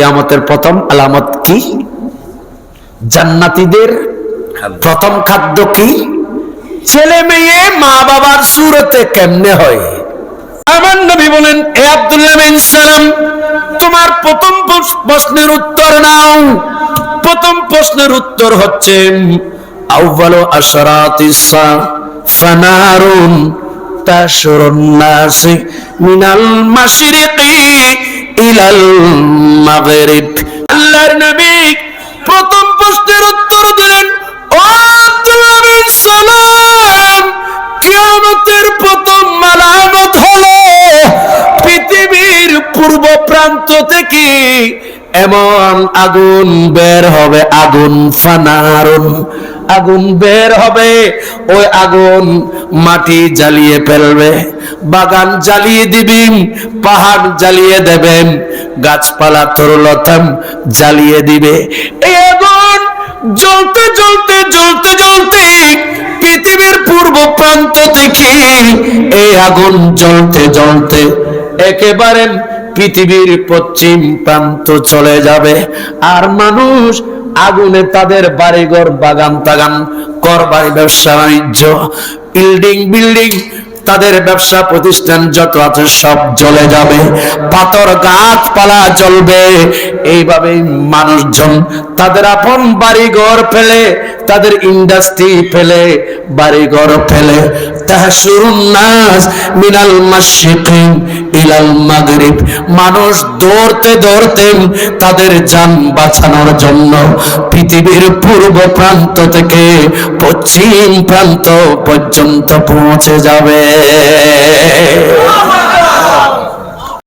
কিয়ামতের প্রথম আলামত কি? জান্নাতীদের প্রথম খাদ্য কি? ছেলে মেয়ে মা বাবার সুরতে কেমনে হয়? আমার নবী বলেন, এ আব্দুল্লাহ তোমার প্রথম প্রশ্নের উত্তর নাও। প্রথম প্রশ্নের উত্তর হচ্ছে আউয়ালু আশরাতিস ফানারুন তাশরুন নাসি মিনাল মাশরিকি। ইলাল মাগরিব। আল্লাহর নবী প্রথম প্রশ্নের উত্তর দিলেন, ও আব্দুল্লাহ বিন সালাম প্রথম আলামত হলো পৃথিবীর পূর্ব প্রান্ত থেকে এমন আগুন বের হবে, আগুন ফানারুন। আগুন বের হবে, ওই আগুন মাটি জ্বালিয়ে ফেলবে। বাগান জ্বালিয়ে দিবেন পাহাড় জ্বালিয়ে দেবেন গাছপালা তরুলতাম জ্বালিয়ে দিবে। জ্বলতে জ্বলতে জ্বলতে জ্বলতে পৃথিবীর পূর্ব প্রান্ত থেকে এই আগুন জ্বলতে জ্বলতে একেবারে পৃথিবীর পশ্চিম প্রান্ত চলে যাবে। আর মানুষ আগুনে তাদের বাড়িঘর, বাগান, তাগান কর বাড়ি ব্যবসা, বাণিজ্য, বিল্ডিং বিল্ডিং তাদের ব্যবসা প্রতিষ্ঠান যত আছে সব জ্বলে যাবে, পাথর গাছপালা জ্বলবে। এইভাবে মানুষজন তাদের আপন বাড়িঘর ফেলে, তাদের ইন্ডাস্ট্রি ফেলে, বাড়িঘর ফেলে। নাস মিনাল মাশরিকি ইলাল মাগরিব। মানুষ দৌড়তে দৌড়তে তাদের যান বাঁচানোর জন্য পৃথিবীর পূর্ব প্রান্ত থেকে পশ্চিম প্রান্ত পর্যন্ত পৌঁছে যাবে। Oh আল্লাহ